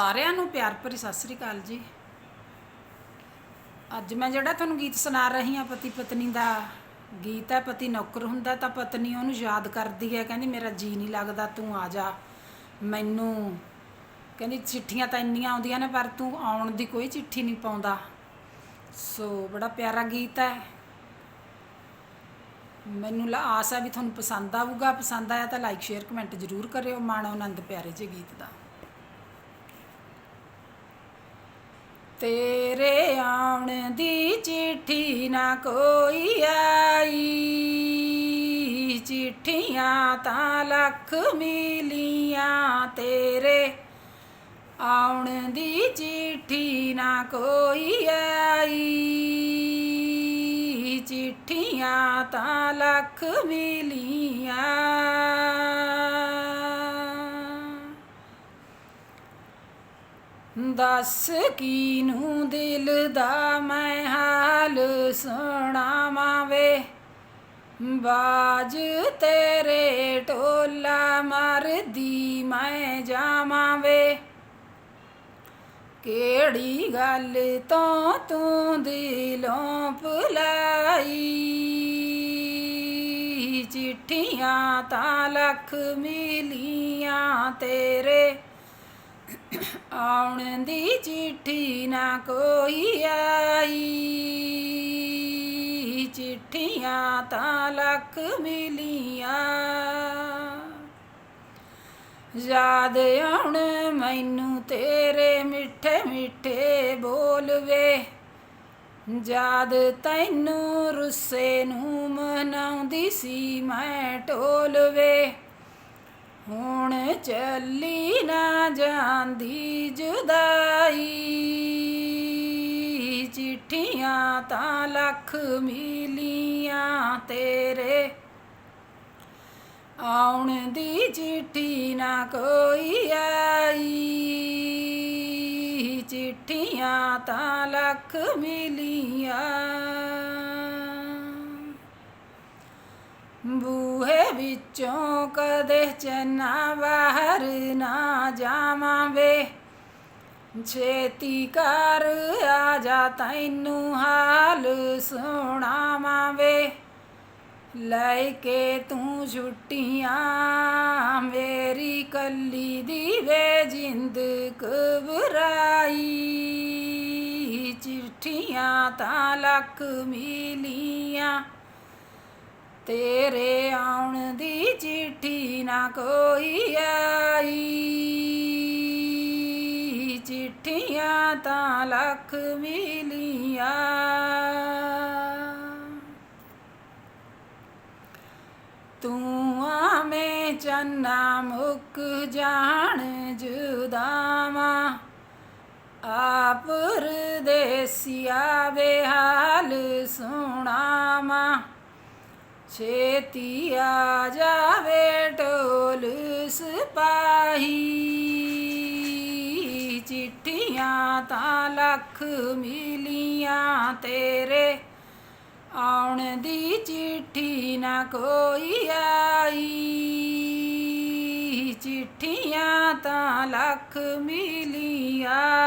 ਸਾਰਿਆਂ ਨੂੰ ਪਿਆਰ ਭਰੀ ਸਤਿ ਸ੍ਰੀ ਅਕਾਲ ਜੀ। ਅੱਜ ਮੈਂ ਜਿਹੜਾ ਤੁਹਾਨੂੰ ਗੀਤ ਸੁਣਾ ਰਹੀ ਹਾਂ, ਪਤੀ ਪਤਨੀ ਦਾ ਗੀਤ ਹੈ, ਪਤੀ ਨੌਕਰ ਹੁੰਦਾ ਤਾਂ ਪਤਨੀ ਉਹਨੂੰ ਯਾਦ ਕਰਦੀ ਹੈ, ਕਹਿੰਦੀ ਮੇਰਾ ਜੀ ਨਹੀਂ ਲੱਗਦਾ, ਤੂੰ ਆ ਜਾ। ਮੈਨੂੰ ਕਹਿੰਦੀ ਚਿੱਠੀਆਂ ਤਾਂ ਇੰਨੀਆਂ ਆਉਂਦੀਆਂ ਨੇ, ਪਰ ਤੂੰ ਆਉਣ ਦੀ ਕੋਈ ਚਿੱਠੀ ਨਹੀਂ ਪਾਉਂਦਾ। ਸੋ ਬੜਾ ਪਿਆਰਾ ਗੀਤ ਹੈ। ਮੈਨੂੰ ਲਾ, ਆਸ ਹੈ ਵੀ ਤੁਹਾਨੂੰ ਪਸੰਦ ਆਊਗਾ, ਪਸੰਦ ਆਇਆ ਤਾਂ ਲਾਈਕ ਸ਼ੇਅਰ ਕਮੈਂਟ ਜ਼ਰੂਰ ਕਰਿਓ ਮਾਣੋ ਆਨੰਦ ਪਿਆਰੇ ਜੇ ਗੀਤ ਦਾ। ਤੇਰੇ ਆਉਣ ਦੀ ਚਿੱਠੀ ਨਾ ਕੋਈ ਆਈ। ਚਿੱਠੀਆਂ ਤਾਂ ਲੱਖ ਮਿਲੀਆਂ ਤੇਰੇ। ਆਉਣ ਦੀ ਚਿੱਠੀ ਨਾ ਕੋਈ ਆਈ। ਚਿੱਠੀਆਂ ਤਾਂ ਲੱਖ ਮਿਲੀਆਂ ਦੱਸ ਕੀਨੂੰ ਦਿਲ ਦਾ ਮੈਂ ਹਾਲ ਸੁਣਾਵਾਂ ਵੇ ਬਾਜ ਤੇਰੇ ਟੋਲਾ ਮਰਦੀ ਮੈਂ ਜਾਵਾਂ ਵੇ ਕਿਹੜੀ ਗੱਲ ਤੋਂ ਤੂੰ ਦਿਲੋਂ ਭੁਲਾਈ? ਚਿੱਠੀਆਂ ਤਾਂ ਲੱਖ ਮਿਲੀਆਂ ਤੇਰੇ। ਆਉਣ ਦੀ ਚਿੱਠੀ ਨਾ ਕੋਈ ਆਈ। ਚਿੱਠੀਆਂ ਤਾਂ ਲੱਖ ਮਿਲੀਆਂ। ਯਾਦ ਆਉਣ ਮੈਨੂੰ ਤੇਰੇ ਮਿੱਠੇ ਮਿੱਠੇ ਬੋਲ ਵੇ ਯਾਦ ਤੈਨੂੰ ਰੁੱਸੇ ਨੂੰ ਮਨਾਉਂਦੀ ਸੀ ਮੈਂ ਢੋਲਵੇ ਹੁਣ ਚੱਲੀ ਨਾ ਜਾਂਦੀ ਜੁਦਾਈ। ਚਿੱਠੀਆਂ ਤਾਂ ਲੱਖ ਮਿਲੀਆਂ ਤੇਰੇ। ਆਉਣ ਦੀ ਚਿੱਠੀ ਨਾ ਕੋਈ ਆਈ। ਚਿੱਠੀਆਂ ਤਾਂ ਲੱਖ ਮਿਲੀਆਂ। ਬੂਹੇ ਵਿੱਚੋਂ ਕਦੇ ਚੰਨਾ ਬਾਹਰ ਨਾ ਜਾਵਾਂ ਵੇ ਛੇਤੀ ਕਰ ਆ ਜਾ ਤੈਨੂੰ ਹਾਲ ਸੁਣਾਵਾਂ ਵੇ ਲੈ ਕੇ ਤੂੰ ਛੁੱਟੀਆਂ, ਮੇਰੀ ਕੱਲੀ ਦੀ ਵੇ ਜਿੰਦ ਘਬਰਾਈ। ਚਿੱਠੀਆਂ ਤਾਂ ਲੱਖ ਮਿਲੀਆਂ। ਤੇਰੇ ਆਉਣ ਦੀ ਚਿੱਠੀ ਨਾ ਕੋਈ ਆਈ। ਚਿੱਠੀਆਂ ਤਾਂ ਲੱਖ ਮਿਲੀਆਂ। ਤੂੰ ਆਵੇਂ ਚੰਨਾ ਮੁੱਕ ਜਾਣ ਜੁਦਾਵਾਂ। ਆਪ ਪਰਦੇਸੀਆ ਵੇ ਹਾਲ ਸੁਣਾਵਾਂ। ਛੇਤੀ ਆ ਜਾਵੇ ਢੋਲ ਸਪਾਹੀ। ਚਿੱਠੀਆਂ ਤਾਂ ਲੱਖ ਮਿਲੀਆਂ ਤੇਰੇ। ਆਉਣ ਦੀ ਚਿੱਠੀ ਨਾ ਕੋਈ ਆਈ। ਚਿੱਠੀਆਂ ਤਾਂ ਲੱਖ ਮਿਲੀਆਂ।